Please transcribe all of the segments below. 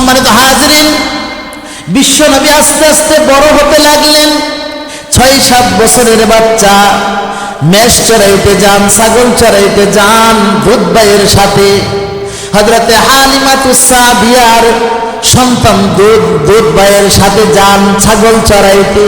সম্মানিত হাজরিন বিশ্বনবী আস্তে আস্তে বড় হতে লাগলেন। ছয়, সাত বছরের বাচ্চা, মেষ চড়াইতে যান, ছাগল চড়াইতে যান দুধ ভাইয়ের সাথে। হজরতে হালিমাতুসা বিয়ার সন্তান দুধ দুধ ভাইয়ের সাথে যান, ছাগল চড়াইতে।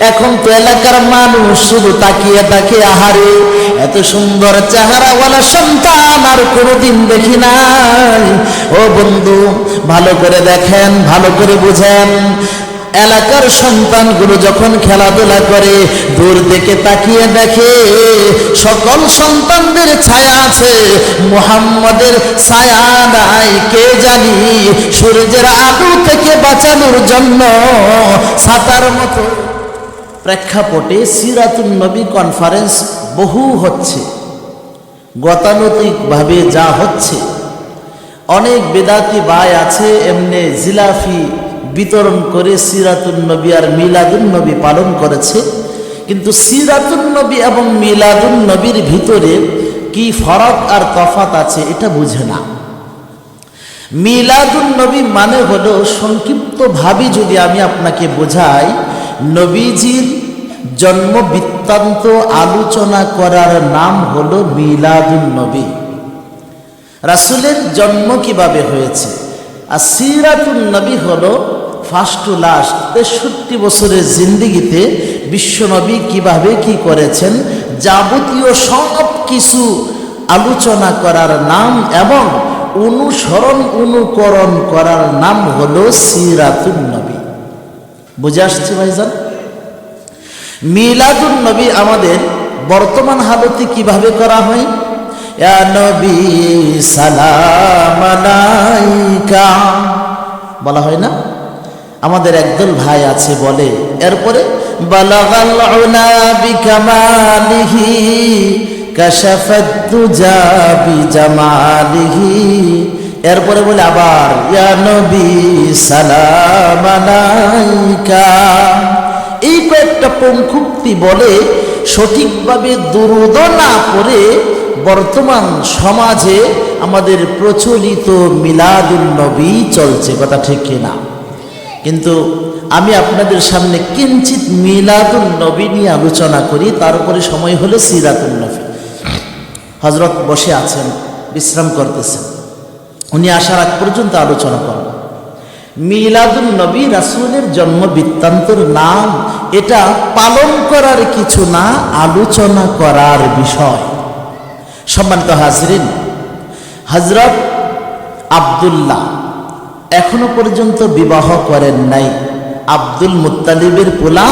এখন তো এলাকার মানুষ শুধু তাকিয়ে তাকে আহারে, এত সুন্দর চেহারা চেহারাওয়ালা সন্তান আর কোনোদিন দেখি নাই। ও বন্ধু, ভালো করে দেখেন, ভালো করে বুঝেন। এলাকার সন্তানগুলো যখন খেলাধুলা করে, দূর থেকে তাকিয়ে দেখে, সকল সন্তানদের ছায়া আছে। মুহাম্মাদের ছায়া নাই, কে জানি সূর্যের আলো থেকে বাঁচানোর জন্য ছাতার মতো। প্রেক্ষাপটে সিরাতুন নবী কনফারেন্স বহু হচ্ছে। গতানুতিকভাবে যা হচ্ছে। অনেক বেদাতি বাই আছে, এমনি জিলাফি বিতরণ করে সিরাতুন নবী আর মিলাদুন নবী পালন করেছে। কিন্তু সিরাতুন নবী এবং মিলাদুন নবীর ভিতরে কি ফরক আর তফাত আছে এটা বুঝে না। মিলাদুন নবী মানে হলো সংক্ষিপ্তভাবে যদি আমি আপনাকে বোঝাই, নবীজির জন্ম বৃত্তান্ত আলোচনা করার নাম হলো মিলাদুন নবী। রাসুলের জন্ম কীভাবে হয়েছে? আর সিরাতুন নবী হলো ফার্স্ট টু লাস্ট তেষট্টি বছরের জিন্দিগিতে বিশ্বনবী কীভাবে কি করেছেন, যাবতীয় সব কিছু আলোচনা করার নাম এবং অনুসরণ অনুকরণ করার নাম হলো সিরাতুন নবী। বুঝে আসছে ভাইজান? মিলাদুন নবী আমাদের বর্তমান হালতে কীভাবে করা হয়? নবী সালাম আলাইকা। বলা হয় না? আমাদের একদল ভাই আছে বলে। এরপরে এরপরে বলে আবার এই কয়েকটা পঙ্কুক্তি বলে সঠিকভাবে দুরুদ না করে বর্তমান সমাজে আমাদের প্রচলিত মিলাদুল নবী চলছে, কথা ঠিক কিনা? কিন্তু আমি আপনাদের সামনে কিঞ্চিত মিলাদুল নবী নিয়ে আলোচনা করি তার উপরে সময় হলো সিরাতুল নবী হজরত বসে আছেন, বিশ্রাম করতেছেন। উনি আসার আগ পর্যন্ত আলোচনা করবেন। মিলাদুল নবী রাসুলের জন্ম বৃত্তান্তর নাম, এটা পালন করার কিছু না, আলোচনা করার বিষয়। সম্মানিত হাজরিন হজরত আবদুল্লাহ এখনও পর্যন্ত বিবাহ করেন নাই। আব্দুল মুত্তালিবের পোলা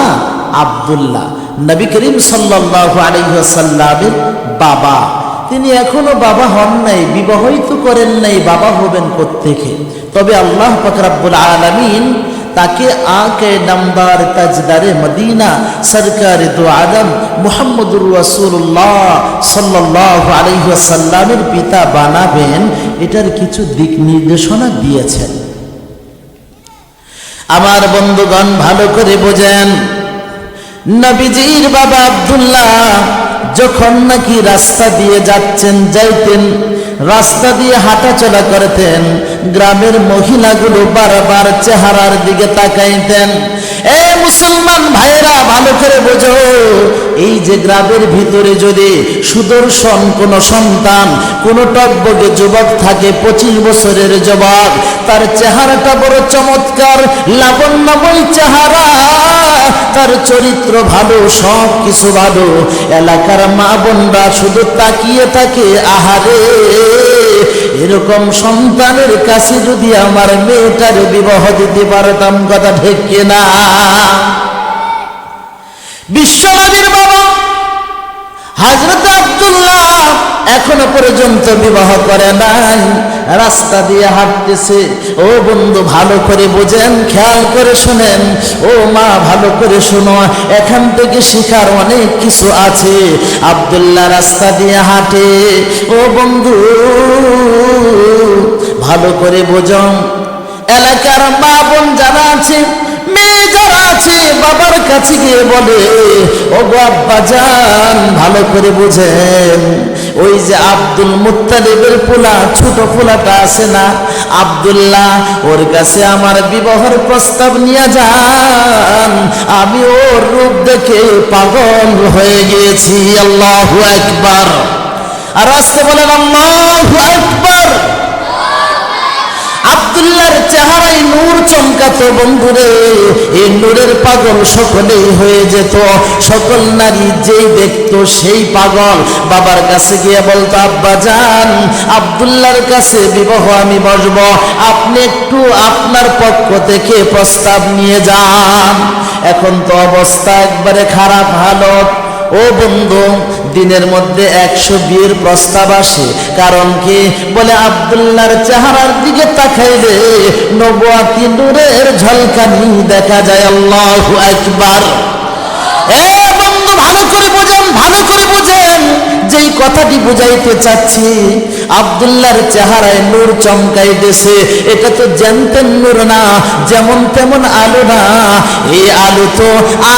আবদুল্লাহ। নবী করিম সাল্লাহ আলহ্লামের বাবা। তিনি এখনও বাবা হন নাই, বিবাহই তো করেন নাই, বাবা হবেন প্রত্যেকে তবে আল্লাহ ফকরাবুল আলমিন তাকে আকে নাম্বার তাজদারে মদিনা সরকার দু আদম মুহাম্মদুর রসুল্লাহ সাল্লাহ আলহ্লামের পিতা বানাবেন। এটার কিছু দিক নির্দেশনা দিয়েছেন। আমার বন্ধুগণ ভালো করে বোঝেন। নবীজির বাবা আবদুল্লাহ যখন নাকি রাস্তা দিয়ে যাচ্ছেন, যাইতেন, রাস্তা দিয়ে হাঁটাচলা করতেন, গ্রামের মহিলাগুলো বারবার চেহারার দিকে তাকাইতেন। এ মুসলমান ভাইরা ভালো করে বোঝো। এই যে গ্রামের ভিতরে যদি সুদর্শন কোন সন্তান, কোন টকবগে যুবক থাকে, পঁচিশ বছরের যুবক, তার চেহারাটা বড় চমৎকার, লাবণ্যময় চেহারা। তার চরিত্র ভালো সব কিছু ভালো। এলাকার মা বোনরা শুধু তাকিয়ে থাকে, আহারে, এরকম সন্তানের কাছে যদি আমার মেয়েটার বিবাহ দিতে পারতাম, কথা ঢেকে না বিশ্বনবীর বাবা হাজরত আব্দুল্লাহ এখনও পর্যন্ত বিবাহ করে নাই। রাস্তা দিয়ে হাঁটতেছে। ও বন্ধু, ভালো করে বোঝেন, খেয়াল করে শোনেন। ও মা, ভালো করে শোনো। এখান থেকে শিখার অনেক কিছু আছে। আব্দুল্লাহ রাস্তা দিয়ে হাঁটে। ও বন্ধু, ভালো করে বোঝম এলাকার মা বোন যারা আছে আছে বাবার কাছে গিয়ে বলে ও গো আব্বা যান, ভালো করে বুঝেন। ওই যে আব্দুল মুত্তালিবের পোলা, ছোট পোলাটা আছে না? আব্দুল্লাহ, ওর কাছে আমার বিবাহের প্রস্তাব নিয়ে যান। আমি ওর রূপ দেখে পাগল হয়ে গিয়েছি। আল্লাহু একবার আর আসতে বলেন, আল্লাহু একবার আব্দুল্লাহর চেহারায় নূর চমকাতো বন্ধুরে। এই নূরের পাগল সকলেই হয়ে যেত। সকল নারী যেই দেখতো সেই পাগল। বাবার কাছে গিয়ে বলতো, আব্বা যান, আব্দুল্লাহর কাছে বিবাহ আমি বসব। আপনি একটু আপনার পক্ষ থেকে প্রস্তাব নিয়ে যান। এখন তো অবস্থা একবারে খারাপ হালত ও বন্ধু, দিনের মধ্যে একশো বিয়ের প্রস্তাব আসে। কারণ কি? বলে আবদুল্লার চেহারার দিকে তাকাইলে নবাতি নূরের ঝলকানি দেখা যায়। আল্লাহ একবার এ বন্ধু, ভালো করে বোঝেন, ভালো করে বোঝেন। যেই কথাটি বুঝাইতে চাচ্ছি আবদুল্লাহর চেহারায় নূর চমকাইতেছে। এটা তো জ্যানতেন নূর না, যেমন তেমন আলো না। এই আলো তো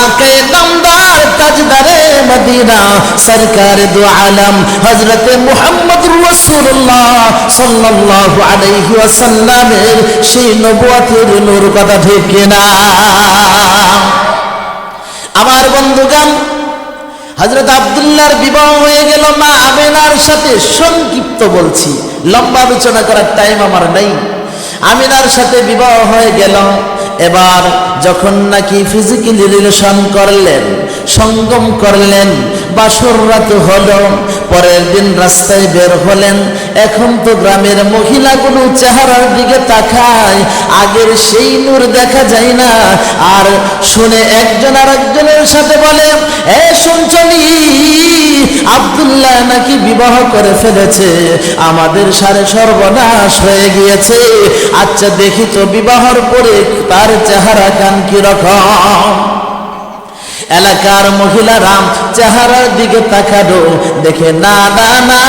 আকে দমদার তাজদারে মদিনা। সরকার দু আলম হজরতে মুহাম্মদ রাসূলুল্লাহ সাল্লাল্লাহু আলাইহি ওয়াসাল্লামের সেই নবুয়াতের নূর কথা ঠিক না আমার বন্ধুগান হজরত আবদুল্লাহর বিবাহ হয়ে গেল, মা আমেনার সাথে সংক্ষিপ্ত বলছি। লম্বা আলোচনা করার টাইম আমার নেই। আমিনার সাথে বিবাহ হয়ে গেল। এবার যখন নাকি ফিজিক্যালি রিলেশন করলেন, সঙ্গম করলেন বাসর রাত হলো, পরের দিন রাস্তায় বের হলেন। এখন তো গ্রামের মহিলাগুলো চেহারার দিকে তাকায়। আগের সেই নূর দেখা যায় না। আর শুনে একজন আর একজনের সাথে বলে, এ শুনছনি আবদুল্লাহ নাকি বিবাহ করে ফেলেছে। আমাদের সারে সর্বনাশ হয়ে গিয়েছে। আচ্ছা দেখি তো বিবাহর পরে তার চেহারা কান কি রকম? এলাকার মহিলারা চেহারার দিকে তাকালো। দেখে, না না না,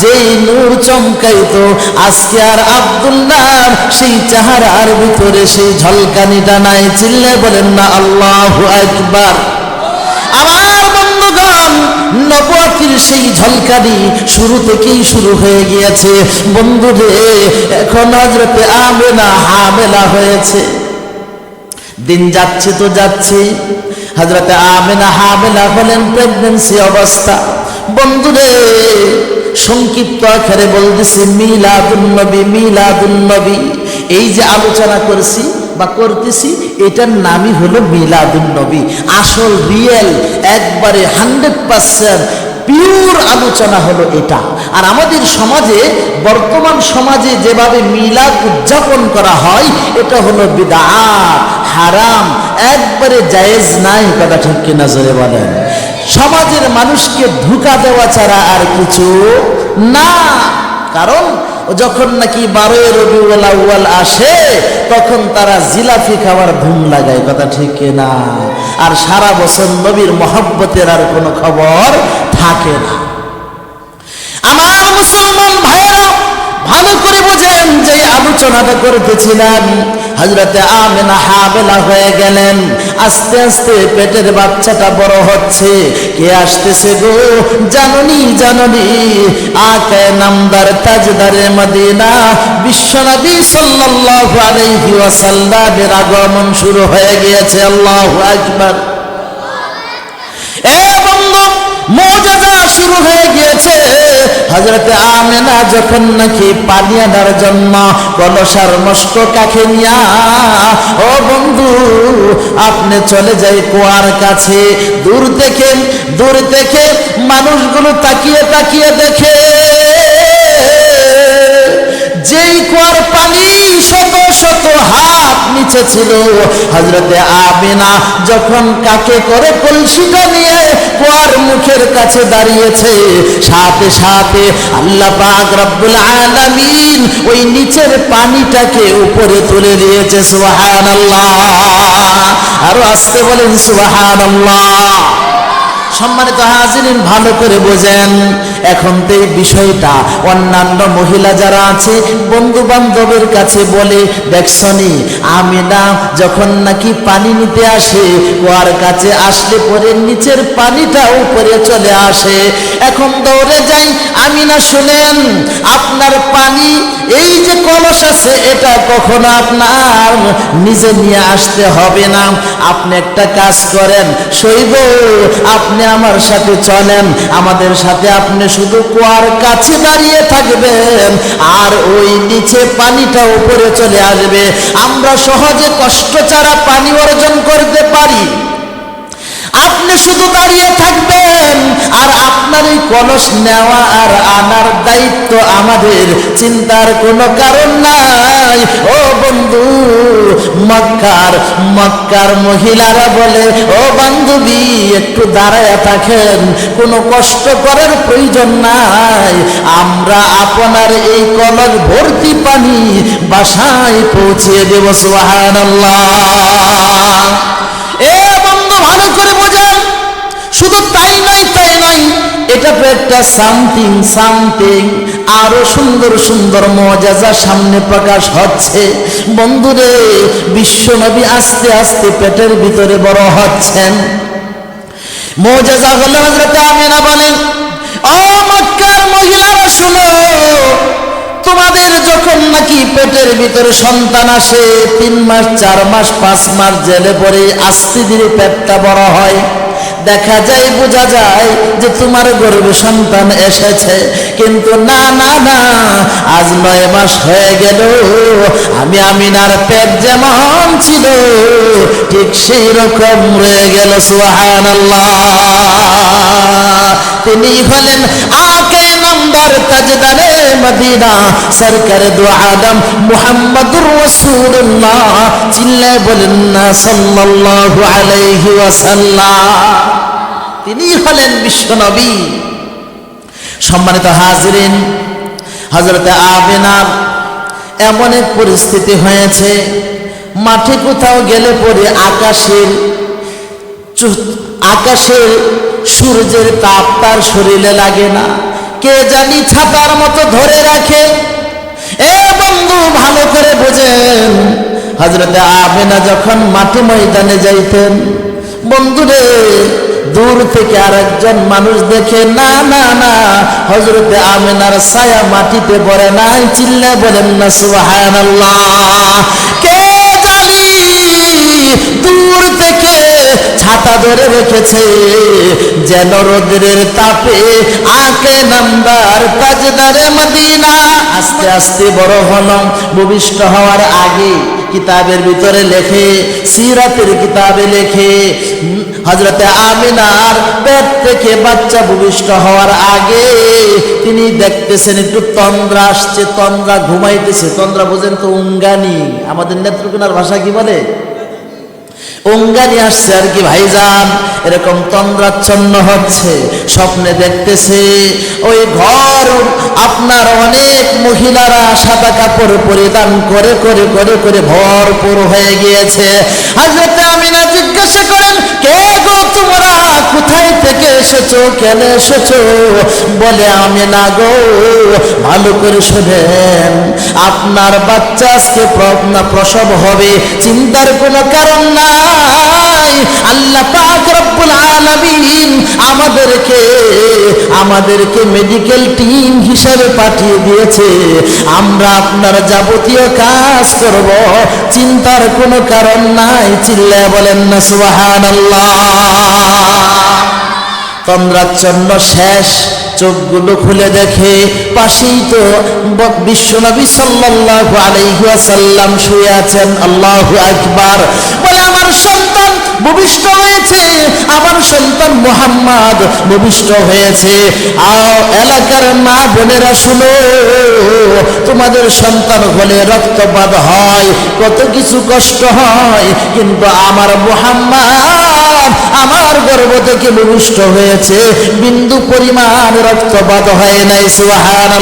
যেই নূর চমকাইতো, আজকে আর আব্দুল্লাহর সেই চেহারার ভিতরে সেই ঝলকানিটা নাই। চিল্লে বলেন, না, আল্লাহ একবার আমার বন্ধুগণ নবতির সেই ঝলকানি শুরু থেকেই শুরু হয়ে গিয়েছে। বন্ধুরে, এখন হজরতে আমেনা হামেলা হয়েছে। দিন যাচ্ছে তো যাচ্ছে হজরতে আমেনা হামেলা হলেন প্রেগনেন্সি অবস্থা। বন্ধুরে, সংক্ষিপ্ত আকারে বলতেছে মিলাদুন্নবী মিলাদুন্নবী এই যে আলোচনা করছি বা করতেছি, এটার নামই হলো মিলাদুন্নবী আসল রিয়েল একবারে হান্ড্রেড পার্সেন্ট পিওর আলোচনা হলো এটা। আর আমাদের সমাজে, বর্তমান সমাজে যেভাবে মিলাদ উদযাপন করা হয়, এটা হলো বিদা হারাম, একবারে জায়েজ নাই, কথা ঠিক কিনা জোরে বলেন। সমাজের মানুষকে ধোকা দেওয়া ছাড়া আর কিছু না। কারণ যখন নাকি বারোই রবিউল আউয়াল আসে, তখন তারা জিলাফি খাওয়ার ধুম লাগায়, কথা ঠিক না আর সারা বছর নবীর মহব্বতের আর কোনো খবর থাকে না। আমার মুসলমান ভাইয়েরা ভালো করে বোঝেন যে আলোচনাটা করতেছিলাম। হজরতে আমেনা হাবেলা হয়ে গেলেন। আস্তে আস্তে পেটের বাচ্চাটা বড় হচ্ছে। কে আসতেছে গো? জাননি জাননি। আকে নামদার তাজদারে মদিনা। বিশ্বনবী সাল্লাল্লাহু আলাইহি ওয়াসাল্লামের আগমন শুরু হয়ে গিয়েছে। আল্লাহু আকবার। এ মোজাজা শুরু হয়ে গিয়েছে। হজরতে আমেনা যখন নাকি পানি আনার জন্য কলসার মস্ক কাকে নিয়া? ও বন্ধু, আপনি চলে যাই কুয়ার কাছে। দূর থেকে দূর থেকে মানুষগুলো তাকিয়ে তাকিয়ে দেখে। যেই কুয়ার পানি শত শত হাত নিচে ছিল। হজরতে আমিনা যখন কাকে করে কলসিটা নিয়ে কুয়ার মুখের কাছে দাঁড়িয়েছে। সাথে সাথে আল্লাহ পাক রব্বুল আলামিন ওই নিচের পানিটাকে উপরে তুলে দিয়েছে, সুবহানাল্লাহ। আরও আসতে বলেন, সুবহানাল্লাহ। সম্মানিত হাজিরিন, ভালো করে বোঝেন। এখন তো এই বিষয়টা অন্যান্য মহিলা যারা আছে বন্ধু বান্ধবের কাছে বলে দেখছনি আমি না যখন নাকি পানি নিতে আসে, ওর কাছে আসলে পরে নিচের পানিটা উপরে চলে আসে। এখন দৌড়ে যাই আমি না শুনেন, আপনার পানি এই যে কলস আছে, এটা কখনো আপনার নিজে নিয়ে আসতে হবে না। আপনি একটা কাজ করেন, শৈব, আপনি আমার সাথে চলেন, আমাদের সাথে আপনি শুধু কুয়ার কাছে দাঁড়িয়ে থাকবেন, আর ওই নিচে পানিটা উপরে চলে আসবে। আমরা সহজে কষ্ট ছাড়া পানি অর্জন করতে পারি। শুধু দাঁড়িয়ে থাকবেন। আর আপনার এই কলস নেওয়া আর আনার দায়িত্ব আমাদের। চিন্তার কোনো কারণ নাই। ও বন্ধু, মক্কার মক্কার মহিলারা বলে, ও বান্ধবী, একটু দাঁড়ায় থাকেন। কোনো কষ্ট করার প্রয়োজন নাই। আমরা আপনার এই কলস ভর্তি পানি বাসায় পৌঁছে দেব, সুবহানাল্লাহ। এ বন্ধু, ভালো করে শুধু তাই নয় তাই নয়। এটা তো একটা সামথিং সামথিং আরও সুন্দর সুন্দর মজাজা সামনে প্রকাশ হচ্ছে। বন্ধুরে, বিশ্বনবী আস্তে আস্তে পেটের ভিতরে বড় হচ্ছেন। মজাজা হলো হজরত আমিনা বলেন, ও মহিলারা শুনো, তোমাদের যখন নাকি পেটের ভিতরে সন্তান আসে, তিন মাস, চার মাস, পাঁচ মাস জেলে পরে আস্তে ধীরে পেটটা বড় হয়। দেখা যায়, বোঝা যায় যে তোমার গর্ভে সন্তান এসেছে। কিন্তু না না না, আজ নয় মাস হয়ে গেল। আমি আমিনার পেট যেমন ছিল, ঠিক সেই রকম রয়ে গেল সুহান তিনি হলেন আকে নাম্বার তাজদারে মদিনা, সরকার দু আদম মুহাম্মদুর রাসূলুল্লাহ। চিল্লায় বলেন না, সাল্লাল্লাহু আলাইহি ওয়াসাল্লাম। তিনি হলেন বিশ্বনবী সম্মানিত হাজরিন হজরতে আবেনার এমন এক পরিস্থিতি হয়েছে, মাঠে কোথাও গেলে পরে আকাশের আকাশের সূর্যের তাপ তার শরীরে লাগে না। কে জানি ছাতার মতো ধরে রাখে। এ বন্ধু, ভালো করে বোঝেন হজরতে আবেনা যখন মাঠে ময়দানে যাইতেন, বন্ধুরে দূর থেকে আরেকজন মানুষ দেখে, না না না। হজরতে আমেনার ছায়া মাটিতে পড়ে নাই চিল্লে বলেন, না, সুবহানাল্লাহ। কে জানি দূর থেকে ছাতা ধরে রেখেছে, যেন রোদ্রের তাপে আকে নাম্বার তাজদারে মদিনা। আস্তে আস্তে বড় হলাম, ভূমিষ্ঠ হওয়ার আগে কিতাবের ভিতরে লেখে, সিরাতের কিতাবে লেখে। হজরতে আমিনার পেট থেকে বাচ্চা ভূমিষ্ঠ হওয়ার আগে তিনি দেখতেছেন, একটু তন্দ্রা আসছে, তন্দ্রা ঘুমাইতেছে। তন্দ্রা বোঝেন তো উঙ্গানি। আমাদের নেত্রকোনার ভাষা কি বলে? অঙ্গানি আসছে আর কি ভাইজান। এরকম তন্দ্রাচ্ছন্ন হচ্ছে, স্বপ্নে দেখতেছে। ওই ঘর, আপনার অনেক মহিলারা সাদা কাপড় পরিধান করে করে করে করে ভরপুর হয়ে গিয়েছে। হাজরতে আমিনা জিজ্ঞাসা করেন, কে গো তোমরা? থেকে এসেছ, কেন এসেছ? বলে আমি না গো, ভালো করে শোনেন। আপনার বাচ্চা আজকে প্রসব হবে, চিন্তার কোনো কারণ নাই। আল্লাহ আমাদেরকে আমাদেরকে মেডিকেল টিম হিসাবে পাঠিয়ে দিয়েছে। আমরা আপনার যাবতীয় কাজ করব, চিন্তার কোনো কারণ নাই। চিল্লায় বলেন না, সুবহানাল্লাহ। তন্দ্রাচ্ছন্ন শেষ চোখগুলো খুলে দেখে পাশেই তো বিশ্বনবী সাল্লাল্লাহু আলাইহি ওয়াসাল্লাম শুয়ে আছেন। আল্লাহু আকবার। বলে, আমার সন্তান ভূমিষ্ঠ হয়েছে, আমার সন্তান মোহাম্মদ ভূমিষ্ঠ হয়েছে। আও এলাকার মা বোনেরা শুনো, তোমাদের সন্তান হলে রক্তপাত হয়, কত কিছু কষ্ট হয়, কিন্তু আমার মোহাম্মদ আমার গর্ব থেকে বিভুষ্ট হয়েছে। বিন্দু পরিমাণ রক্তপাত হয় নাই সুহান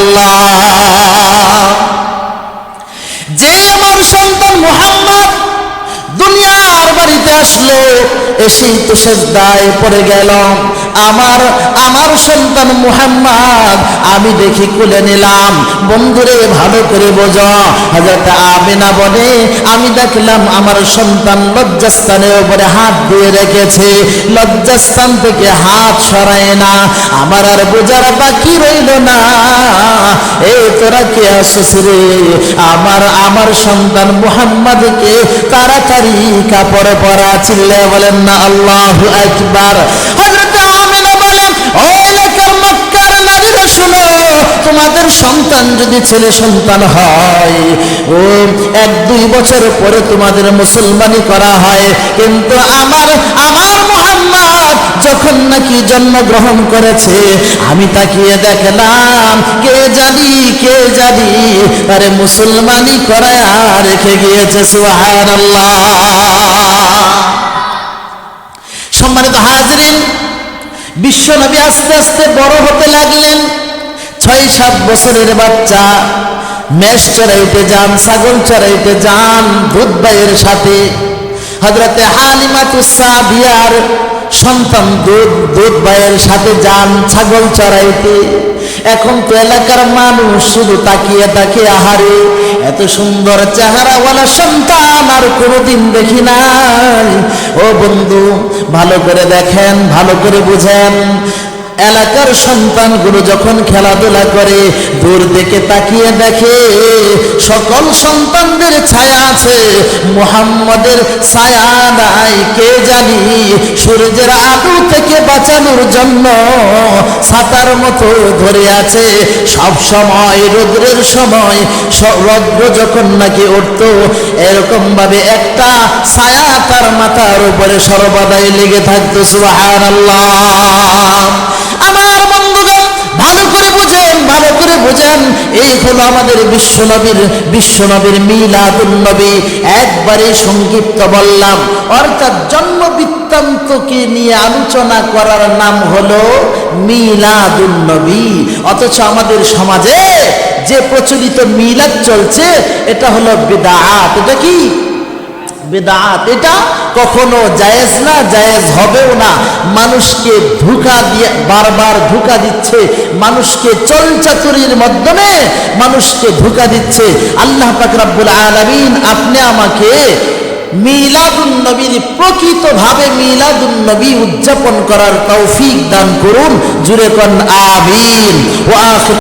যে আমার সন্তান মোহাম্মদ দুনিয়ার বাড়িতে আসলো, এসেই তো শেষ দায় পড়ে গেল আমার আমার সন্তান মুহাম্মদ, আমি দেখি কুলে নিলাম। বন্ধুরে, ভালো করে বোঝো। হযরত আমিনা বলে, আমি দেখলাম আমার সন্তান লজ্জাস্থানের উপরে হাত দিয়ে রেখেছে। লজ্জাস্থান থেকে হাত সরায় না। আমার আর বোঝার বাকি রইল না। এই তোরা কে আসিস রে? আমার আমার সন্তান মুহাম্মদকে তাড়াতাড়ি কাপড় পরা চিল্লে বলেন না, আল্লাহ একবার তোমাদের সন্তান যদি ছেলে সন্তান হয়, ও এক দুই বছর পরে তোমাদের মুসলমানি করা হয়। কিন্তু আমার আমার মোহাম্মদ যখন নাকি জন্মগ্রহণ করেছে, আমি তাকিয়ে দেখলাম, কে জানি কে জানি আরে মুসলমানি করায় রেখে গিয়েছে সুহান সম্মানিত হাজরিন বিশ্ব নবী আস্তে আস্তে বড় হতে লাগলেন। ছয়, সাত বছরের বাচ্চা, মেষ চড়াইতে যান, ছাগল চড়াইতে যান, ভূত ভাইয়ের সাথে। হজরতে হালিমাতুসাবিয়ার সন্তান দুধ দুধ ভাইয়ের সাথে যান, ছাগল চড়াইতে। এখন তো এলাকার মানুষ শুধু তাকিয়ে তাকে আহারে, এত সুন্দর চেহারাওয়ালা সন্তান আর কোনোদিন দেখি নাই। ও বন্ধু, ভালো করে দেখেন, ভালো করে বুঝেন। এলাকার সন্তানগুলো যখন খেলাধুলা করে, দূর থেকে তাকিয়ে দেখে, সকল সন্তানদের ছায়া আছে। মুহাম্মদের ছায়া নাই, কে জানি সূর্যের আলো থেকে বাঁচানোর জন্য ছাতার মতো ধরে আছে। সব সময়, রৌদ্রের সময় রৌদ্র যখন নাকি উঠতো এরকম ভাবে একটা ছায়া তার মাথার উপরে সর্বদাই লেগে থাকতো, সুবহানাল্লাহ। আমার করে বুঝেন, এই হলো আমাদের বিশ্বনবীর বিশ্বনবীর মিলাদুন নবী। একবারে সংক্ষিপ্ত বললাম, অর্থাৎ জন্ম বৃত্তান্তকে নিয়ে আলোচনা করার নাম হলো মিলাদুন নবী। অথচ আমাদের সমাজে যে প্রচলিত মিলাদ চলছে, এটা হলো বিদাত এটা কি? বেদাত, এটা কখনো জায়েজ না, জায়েজ হবেও না। মানুষকে ধোঁকা দিয়ে, বারবার ধোঁকা দিচ্ছে, মানুষকে মাধ্যমে মানুষকে ধোঁকা দিচ্ছে। আল্লাহ পাক রাব্বুল আলামিন আপনি আমাকে মিলাদুন নবীর প্রকৃতভাবে মিলাদুন নবী উদযাপন করার তৌফিক দান করুন। জুড়ে ওয়া আখির